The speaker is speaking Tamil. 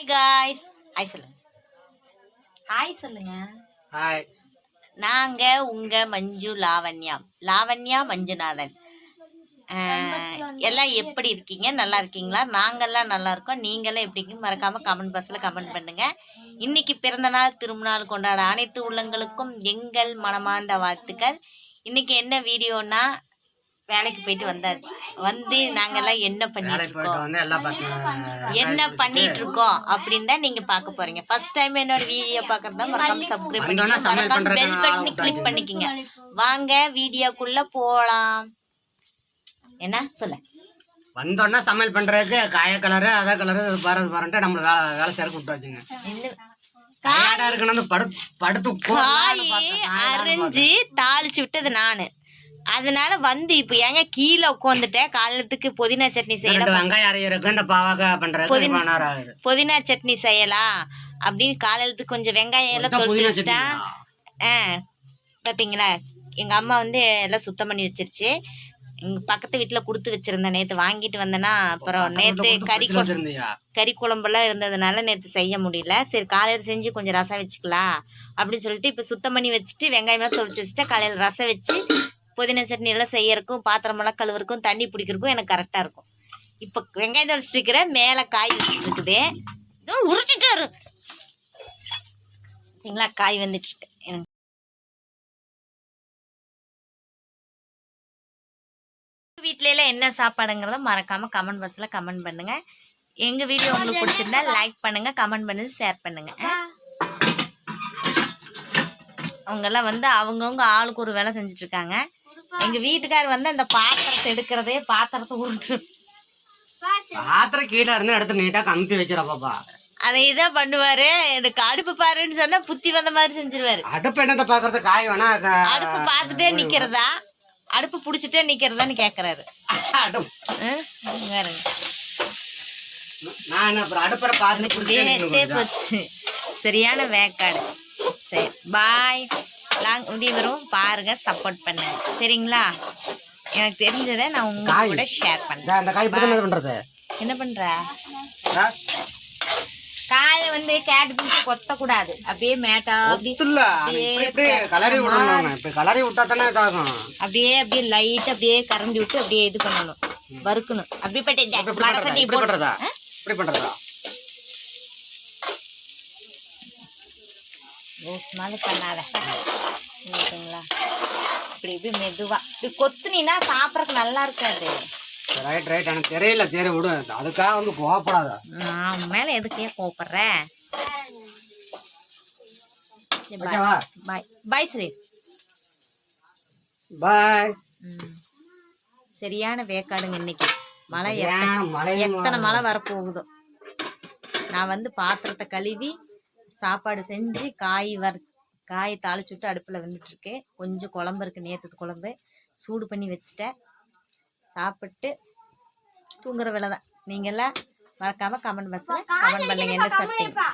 ஹாய் காய்ஸ் ஹாய் சொல்லுங்க. ஹாய் சொல்லுங்க. ஹாய் நாங்க உங்க மஞ்சு லாவண்யா. லாவண்யா மஞ்சுநாதன். எல்லாம் எப்படி இருக்கீங்க? நல்லா இருக்கீங்களா? நாங்கெல்லாம் நல்லா இருக்கோம். நீங்களாம் எப்படி இருக்கீங்க? மறக்காம கமெண்ட் பாக்ஸ்ல கமெண்ட் பண்ணுங்க. இன்னைக்கு பிறந்த நாள் திருமணநாள் கொண்டாட அனைத்து உள்ளங்களுக்கும் எங்கள் மனமார்ந்த வாழ்த்துக்கள். இன்னைக்கு என்ன வீடியோனா வேலைக்கு போயிட்டு வந்தாச்சு. வந்து நாங்கெல்லாம் என்ன பண்ணிட்டு எல்லாம் என்ன பண்ணிட்டு இருக்கோம் அப்படின்னு தான் நீங்க பார்க்க போறீங்க. ஃபர்ஸ்ட் டைம் என்னோட வீடியோ பார்க்கறதா மறக்காம சப்ஸ்கிரைப் பண்ணிக்கோங்க. பெல் பட்டனை. கிளிக் பண்ணிக்கங்க. வாங்க வீடியோக்குள்ள போலாம். என்ன? சொல்ல வந்தோடனே சமையல் பண்றதுக்கு காய கலரு அத கலரு பாரது பாருன்ட்டு நம்மள வேலை வேலை சேர கூப்பிட்டு வச்சுங்க. இருக்கணும் படுத்து படுத்து அரைஞ்சு தாளிச்சு விட்டது நானு. அதனால வந்து இப்ப ஏங்க கீழே உட்காந்துட்டேன் காலத்துக்கு புதினா சட்னி செய்யலாம் வெங்காயம் இந்த புதினா- சட்னி செய்யலாம் அப்படின்னு காலையிலத்துக்கு கொஞ்சம் வெங்காயம் எல்லாம் புதினா வச்சுட்டேன்? ஆ பார்த்தீங்களா எங்கள் அம்மா வந்து எல்லாம் சுத்தம் பண்ணி வச்சிருச்சு. எங்கள் பக்கத்து வீட்டில் கொடுத்து வச்சிருந்தேன். நேற்று வாங்கிட்டு வந்தேன்னா அப்புறம் நேற்று கொண்டு கறி? கறி குழம்பெல்லாம் இருந்ததுனால நேற்று செய்ய முடியல. சரி காலையில் செஞ்சு கொஞ்சம் ரசம் வச்சுக்கலாம் அப்படின்னு சொல்லிட்டு இப்போ சுத்தம் பண்ணி வச்சுட்டு வெங்காயம்லாம் தொளிச்சு வச்சுட்டு காலையில் ரசம் வச்சு புதினா சட்னி எல்லாம் செய்யறதுக்கும் பாத்திரமெல்லாம் கழுவுறதுக்கும் தண்ணி பிடிக்கிறதுக்கும் எனக்கு கரெக்டாக இருக்கும். இப்போ வெங்காயம் இருக்கிறேன் மேலே காய் வச்சுட்டு இதோ உருட்டிட்டு வரு சரிங்களா? காய் வந்துட்டு இருக்கு. எனக்கு வீட்ல எல்லாம் என்ன சாப்பாடுங்கிறத மறக்காம கமெண்ட் பாக்ஸ்ல கமெண்ட் பண்ணுங்க. எங்க வீடியோ உங்களுக்கு பிடிச்சிருந்தா லைக் பண்ணுங்க கமெண்ட் பண்ணுங்க ஷேர் பண்ணுங்க. அவங்க எல்லாம் வந்து அவங்கவுங்க ஆளுக்கு ஒரு வேலை செஞ்சுட்டு இருக்காங்க எங்க வீட்டுக்கார் வந்து அந்த பாத்திரத்தை எடுக்கிறதே பாத்திரத்தை உருட்டு பாத்திரம் கீழே இருந்து எடுத்து நீட்டா கமுத்தி வைக்கிற பாப்பா. அதை இதான் பண்ணுவாரு. இதுக்கு அடுப்பு பாருன்னு சொன்னா புத்தி வந்த மாதிரி செஞ்சிருவாரு. அடுப்பு என்னத்தை பாக்குறது? காய் வேணா அடுப்பு பார்த்துட்டே நிக்கிறதா? அடுப்பு புடிச்சிட்டே நிக்கிறதான்னு கேக்குறாரு. சரியான வேக்காடு. சரி பாய் லாங் முடிவு வரும் பாருங்க சப்போர்ட் பண்ணுங்க. சரிங்களா? எனக்கு தெரிஞ்சதை நான் உங்க. கூட ஷேர் பண்றேன். இந்த- இந்த காய் என்ன பண்றது? என்ன பண்ற? ஆ? காயை வந்து கேட்டு பிடிச்சி கொத்த கூடாது அப்படியே மேட்டா அப்படி ஒத்துல இப்படி இப்படி கலரி விடணும் இப்படி கலரி விட்டா தானே இதாகும். அப்படியே அப்படியே லைட் அப்படியே கரண்டி விட்டு அப்படியே இது பண்ணணும். வறுக்கணும். அப்படி பட்டு இப்படி வடசட்டி இப்படி போட்டு பண்றதா ஆ? இப்படி பண்றதா லூஸ் மாதிரி பண்ணாத. ஓகேங்களா இப்படி இப்படி மெதுவா. இப்படி கொத்துனீன்னா சாப்பிட்றதுக்கு நல்லா இருக்காது. ரைட் ரைட் எனக்கு தெரியல. சரி விடு. அதுக்காக வந்து கோவப்படாத. நான் மேல எதுக்கே கோப்படுறேன் ஓகேவா? பாய் பாய் சரி பாய். சரியான வேக்காடுங்க இன்னைக்கு. மழை எத்தனை மழை வரப்போகுதோ. நான் வந்து பாத்திரத்தை கழுவி சாப்பாடு செஞ்சு காய் வர காயை தாளிச்சு விட்டு அடுப்பில் வந்துட்டு இருக்கேன் கொஞ்சம் குழம்பு இருக்கு நேற்று குழம்பு. சூடு பண்ணி வச்சுட்டேன். சாப்பிட்டு தூங்குற வேலை தான் நீங்கள்லாம் மறக்காம கமெண்ட் பாக்ஸில் கமெண்ட் பண்ணுங்க. என்ன சாப்பிட்டீங்க?